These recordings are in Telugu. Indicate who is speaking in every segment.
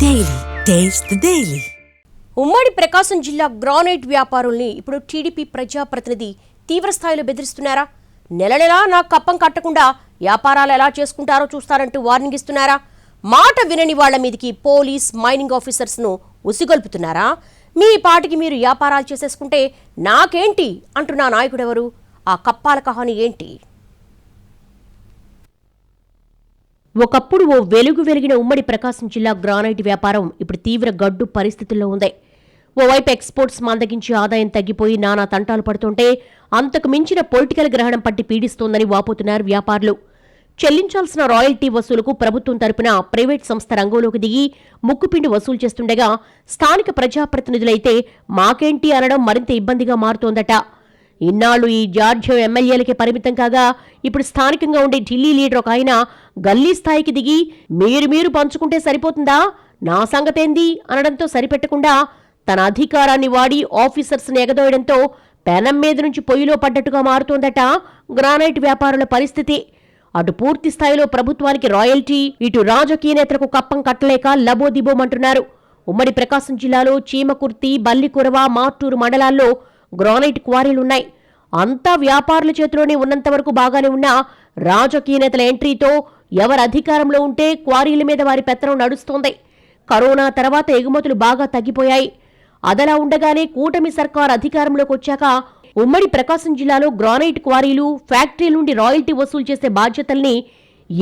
Speaker 1: డైలీ టేస్ట్ the
Speaker 2: ఉమ్మడి ప్రకాశం జిల్లా గ్రానైట్ వ్యాపారుల్ని ఇప్పుడు టీడీపీ ప్రజాప్రతినిధి తీవ్ర స్థాయిలో బెదిరిస్తున్నారా? నెల నెలా నా కప్పం కట్టకుండా వ్యాపారాలు ఎలా చేసుకుంటారో చూస్తారంటూ వార్నింగ్ ఇస్తున్నారా? మాట వినని వాళ్ళ మీదకి పోలీస్ మైనింగ్ ఆఫీసర్స్ను ఉసిగొల్పుతున్నారా? మీ పాటికి మీరు వ్యాపారాలు చేసేసుకుంటే నాకేంటి? అంటున్న నాయకుడెవరు? ఆ కప్పాల కహాని ఏంటి? ఒకప్పుడు ఓ వెలుగు వెలిగిన ఉమ్మడి ప్రకాశం జిల్లా గ్రానైట్ వ్యాపారం ఇప్పుడు తీవ్ర గడ్డు పరిస్థితుల్లో ఉంది. ఓవైపు ఎక్స్పోర్ట్స్ మందగించి ఆదాయం తగ్గిపోయి నానా తంటాలు పడుతుంటే అంతకు మించిన పొలిటికల్ గ్రహణం పట్టి పీడిస్తోందని వాపోతున్నారు వ్యాపారులు. చెల్లించాల్సిన రాయల్టీ వసూలుకు ప్రభుత్వం తరపున ప్రైవేట్ సంస్థ రంగంలోకి దిగి ముక్కుపిండి వసూలు చేస్తుండగా స్థానిక ప్రజాప్రతినిధులైతే మాకేంటి అనడం మరింత ఇబ్బందిగా మారుతోందట. ఇన్నాళ్ళు ఈ జార్జ్యం ఎమ్మెల్యేలకే పరిమితం కాగా ఇప్పుడు స్థానికంగా ఉండే ఢిల్లీ లీడర్ ఒక ఆయన గల్లీ స్థాయికి దిగి మీరు మీరు పంచుకుంటే సరిపోతుందా? నా సంగతేంది? అనడంతో సరిపెట్టకుండా తన అధికారాన్ని వాడి ఆఫీసర్స్ని ఎగదోయడంతో పెనం మీద నుంచి పొయ్యిలో పడ్డట్టుగా మారుతోందట గ్రానైట్ వ్యాపారుల పరిస్థితి. అటు పూర్తి స్థాయిలో ప్రభుత్వానికి రాయల్టీ ఇటు రాజకీయ నేతలకు కప్పం కట్టలేక లబోదిబోమంటున్నారు ఉమ్మడి ప్రకాశం జిల్లాలో చీమకుర్తి బల్లికురవ మార్టూరు మండలాల్లో గ్రానైట్ క్వారీలున్నాయి. అంతా వ్యాపారుల చేతిలోనే ఉన్నంత వరకు బాగానే ఉన్నా రాజకీయ నేతల ఎంట్రీతో ఎవరు అధికారంలో ఉంటే క్వారీల మీద వారి పెత్తనం నడుస్తోంది. కరోనా తర్వాత ఎగుమతులు బాగా తగ్గిపోయాయి. అదలా ఉండగానే కూటమి సర్కార్ అధికారంలోకి వచ్చాక ఉమ్మడి ప్రకాశం జిల్లాలో గ్రానైట్ క్వారీలు ఫ్యాక్టరీల నుండి రాయల్టీ వసూలు చేసే బాధ్యతల్ని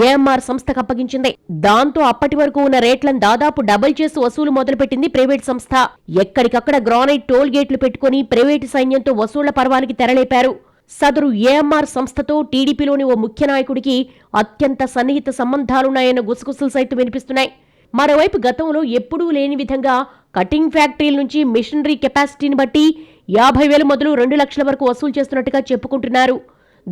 Speaker 2: ఏఎంఆర్ సంస్థకు అప్పగించింది. దాంతో అప్పటి వరకు ఉన్న రేట్లను దాదాపు డబుల్ చేసి వసూలు మొదలుపెట్టింది ప్రైవేట్ సంస్థ. ఎక్కడికక్కడ గ్రానైట్ టోల్ గేట్లు పెట్టుకుని ప్రైవేటు సైన్యంతో వసూళ్ళ పర్వానికి తెరలేపారు. సదరు ఏఎంఆర్ సంస్థతో టీడీపీలోని ఓ ముఖ్య నాయకుడికి అత్యంత సన్నిహిత సంబంధాలున్నాయన్న గుసగుసలు సైతం వినిపిస్తున్నాయి. మరోవైపు గతంలో ఎప్పుడూ లేని విధంగా కటింగ్ ఫ్యాక్టరీల నుంచి మిషనరీ కెపాసిటీని బట్టి యాభై వేలు మొదలు రెండు లక్షల వరకు వసూలు చేస్తున్నట్టుగా చెప్పుకుంటున్నారు.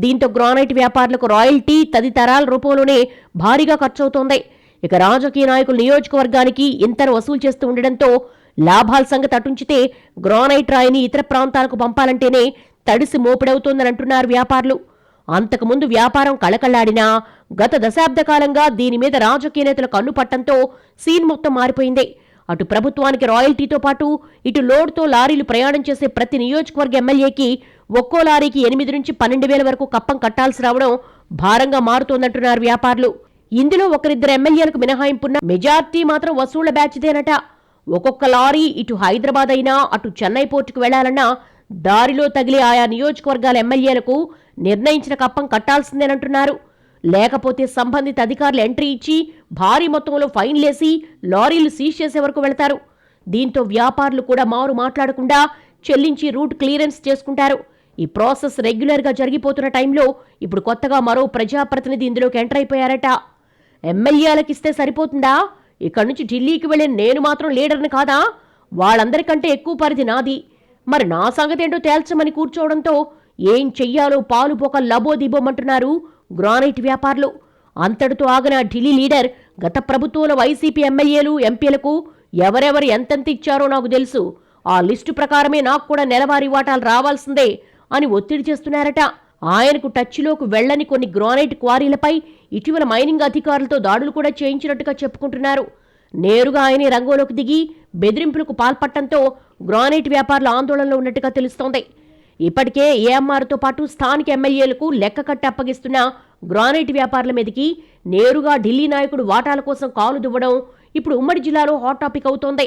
Speaker 2: దీంతో గ్రానైట్ వ్యాపారులకు రాయల్టీ తదితరాల రూపంలోనే భారీగా ఖర్చవుతోంది. ఇక రాజకీయ నాయకులు నియోజకవర్గానికి ఇంతను వసూలు చేస్తూ ఉండడంతో లాభాల సంగతి అటుంచితే గ్రానైట్ రాయిని ఇతర ప్రాంతాలకు పంపాలంటేనే తడిసి మోపిడవుతోందని అంటున్నారు వ్యాపారులు. అంతకుముందు వ్యాపారం కళకళ్ళాడినా గత దశాబ్ద కాలంగా దీని మీద రాజకీయ నేతలు కన్ను పట్టంతో సీన్ మొత్తం మారిపోయింది. అటు ప్రభుత్వానికి రాయల్టీతో పాటు ఇటు లోడ్తో లారీలు ప్రయాణం చేసే ప్రతి నియోజకవర్గ ఎమ్మెల్యేకి ఒక్కో లారీకి ఎనిమిది నుంచి పన్నెండు వేల వరకు కప్పం కట్టాల్సి రావడం భారంగా మారుతోందంటున్నారు వ్యాపారులు. ఇందులో ఒకరిద్దరు ఎమ్మెల్యేలకు మినహాయింపున్న మెజార్టీ మాత్రం వసూళ్ళ బ్యాచ్దేనట. ఒక్కొక్క లారీ ఇటు హైదరాబాద్ అయినా అటు చెన్నై పోర్టుకు వెళ్ళాలన్నా దారిలో తగిలే ఆయా నియోజకవర్గాల ఎమ్మెల్యేలకు నిర్ణయించిన కప్పం కట్టాల్సిందేనంటున్నారు. లేకపోతే సంబంధిత అధికారులు ఎంట్రీ ఇచ్చి భారీ మొత్తంలో ఫైన్లేసి లారీలు సీజ్ చేసే వరకు వెళతారు. దీంతో వ్యాపారులు కూడా మారు మాట్లాడకుండా చెల్లించి రూట్ క్లియరెన్స్ చేసుకుంటారు. ఈ ప్రాసెస్ రెగ్యులర్గా జరిగిపోతున్న టైంలో ఇప్పుడు కొత్తగా మరో ప్రజాప్రతినిధి ఇందులోకి ఎంటర్ అయిపోయారట. ఎమ్మెల్యేలకు ఇస్తే సరిపోతుందా? ఇక్కడి నుంచి ఢిల్లీకి వెళ్ళిన నేను మాత్రం లీడర్ని కాదా? వాళ్ళందరికంటే ఎక్కువ పరిధి నాది. మరి నా సంగతి ఏంటో తేల్చమని కూర్చోవడంతో ఏం చెయ్యాలో పాలు పోక లబోదిబోమంటున్నారు గ్రానైట్ వ్యాపారులు. అంతటితో ఆగిన ఢిల్లీ లీడర్ గత ప్రభుత్వంలో వైసీపీ ఎమ్మెల్యేలు ఎంపీలకు ఎవరెవరు ఎంతెంత ఇచ్చారో నాకు తెలుసు. ఆ లిస్టు ప్రకారమే నాకు కూడా నెలవారీ వాటాలు రావాల్సిందే. అని ఒత్తిడి చేస్తున్నారట. ఆయనకు టచ్లోకి వెళ్ళని కొన్ని గ్రానైట్ క్వారీలపై ఇటీవల మైనింగ్ అధికారులతో దాడులు కూడా చేయించినట్టుగా చెప్పుకుంటున్నారు. నేరుగా ఆయనే రంగంలోకి దిగి బెదిరింపులకు పాల్పట్టడంతో గ్రానైట్ వ్యాపారులు ఆందోళనలో ఉన్నట్టుగా తెలుస్తోంది. ఇప్పటికే ఏఎంఆర్తో పాటు స్థానిక ఎమ్మెల్యేలకు లెక్క కట్టి అప్పగిస్తున్న గ్రానైట్ వ్యాపారుల మీదకి నేరుగా ఢిల్లీ నాయకుడు వాటాల కోసం కాలు దువ్వడం ఇప్పుడు ఉమ్మడి జిల్లాలో హాట్ టాపిక్ అవుతోంది.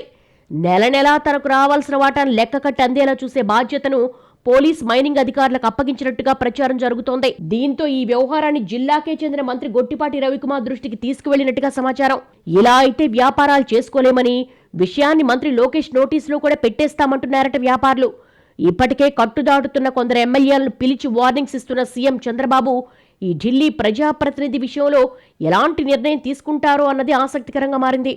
Speaker 2: నెల నెలా తనకు రావాల్సిన వాటాను లెక్క కట్టి అందేలా చూసే బాధ్యతను పోలీస్ మైనింగ్ అధికారులకు అప్పగించినట్టుగా ప్రచారం జరుగుతోంది. దీంతో ఈ వ్యవహారాన్ని జిల్లాకే చెందిన మంత్రి గొట్టిపాటి రవికుమార్ దృష్టికి తీసుకువెళ్ళినట్టుగా సమాచారం. ఇలా అయితే వ్యాపారాలు చేసుకోలేమని విషయాన్ని మంత్రి లోకేష్ నోటీసులో కూడా పెట్టేస్తామంటున్నారట వ్యాపారులు. ఇప్పటికే కట్టుదాటుతున్న కొందరు ఎమ్మెల్యేలను పిలిచి వార్నింగ్స్ ఇస్తున్న సీఎం చంద్రబాబు ఈ ఢిల్లీ ప్రజాప్రతినిధి విషయంలో ఎలాంటి నిర్ణయం తీసుకుంటారో అన్నది ఆసక్తికరంగా మారింది.